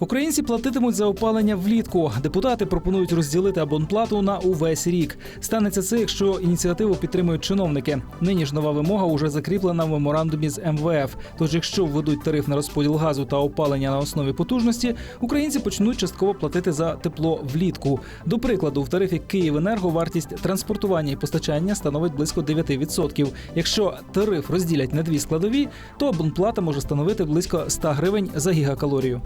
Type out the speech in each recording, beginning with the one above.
Українці платитимуть за опалення влітку. Депутати пропонують розділити абонплату на увесь рік. Станеться це, якщо ініціативу підтримують чиновники. Нині ж нова вимога уже закріплена в меморандумі з МВФ. Тож, якщо введуть тариф на розподіл газу та опалення на основі потужності, українці почнуть частково платити за тепло влітку. До прикладу, в тарифі Київенерго вартість транспортування і постачання становить близько 9%. Якщо тариф розділять на дві складові, то абонплата може становити близько 100 гривень за гігакалорію.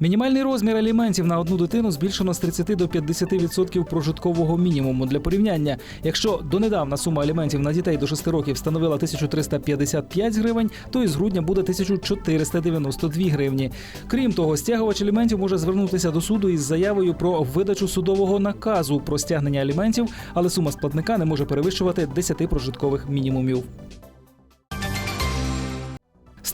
Мінімальний розмір аліментів на одну дитину збільшено з 30 до 50% прожиткового мінімуму. Для порівняння, якщо донедавна сума аліментів на дітей до 6 років становила 1355 гривень, то із грудня буде 1492 гривні. Крім того, стягувач аліментів може звернутися до суду із заявою про видачу судового наказу про стягнення аліментів, але сума сплатника не може перевищувати 10 прожиткових мінімумів.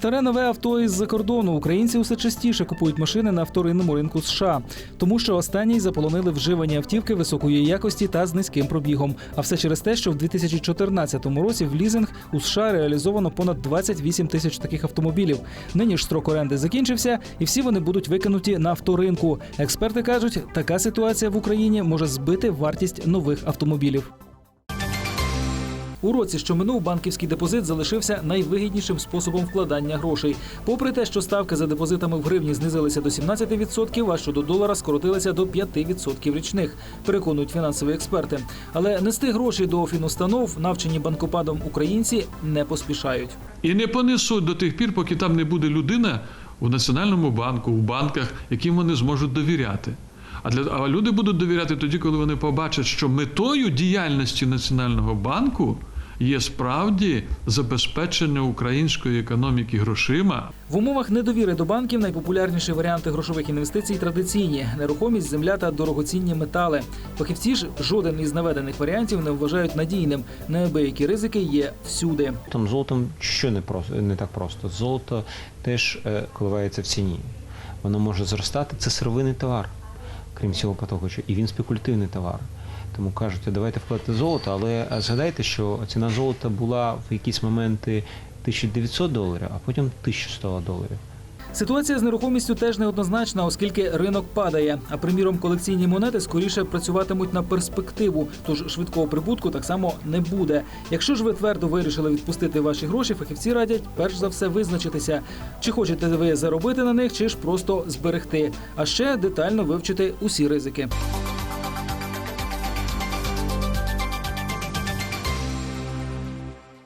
Старе нове авто із-за кордону. Українці усе частіше купують машини на вторинному ринку США, тому що останні заполонили вживані автівки високої якості та з низьким пробігом. А все через те, що в 2014 році в лізинг у США реалізовано понад 28 тисяч таких автомобілів. Нині ж строк оренди закінчився, і всі вони будуть викинуті на авторинку. Експерти кажуть, така ситуація в Україні може збити вартість нових автомобілів. У році, що минув, банківський депозит залишився найвигіднішим способом вкладання грошей. Попри те, що ставки за депозитами в гривні знизилися до 17%, а щодо долара скоротилися до 5% річних, переконують фінансові експерти. Але нести гроші до фінустанов, навчені банкопадом українці, не поспішають. І не понесуть до тих пір, поки там не буде людина у Національному банку, у банках, яким вони зможуть довіряти. А для а люди будуть довіряти тоді, коли вони побачать, що метою діяльності Національного банку є справді забезпечення української економіки грошима, В умовах недовіри до банків найпопулярніші варіанти грошових інвестицій традиційні нерухомість, земля та дорогоцінні метали. Фахівці ж жоден із наведених варіантів не вважають надійним. Неабиякі ризики є всюди. Там золотом що не просто не так просто. Золото теж е, коливається в ціні. Воно може зростати. Це сировинний товар, крім цього потоку, і він спекулятивний товар. Тому кажуть, давайте вкладати золото, але е, згадайте, що ціна золота була в якісь моменти 1900 доларів, а потім 1100 доларів. Ситуація з нерухомістю теж неоднозначна, оскільки ринок падає. А приміром, колекційні монети скоріше працюватимуть на перспективу, тож швидкого прибутку так само не буде. Якщо ж ви твердо вирішили відпустити ваші гроші, фахівці радять перш за все визначитися, чи хочете ви заробити на них, чи ж просто зберегти, а ще детально вивчити усі ризики.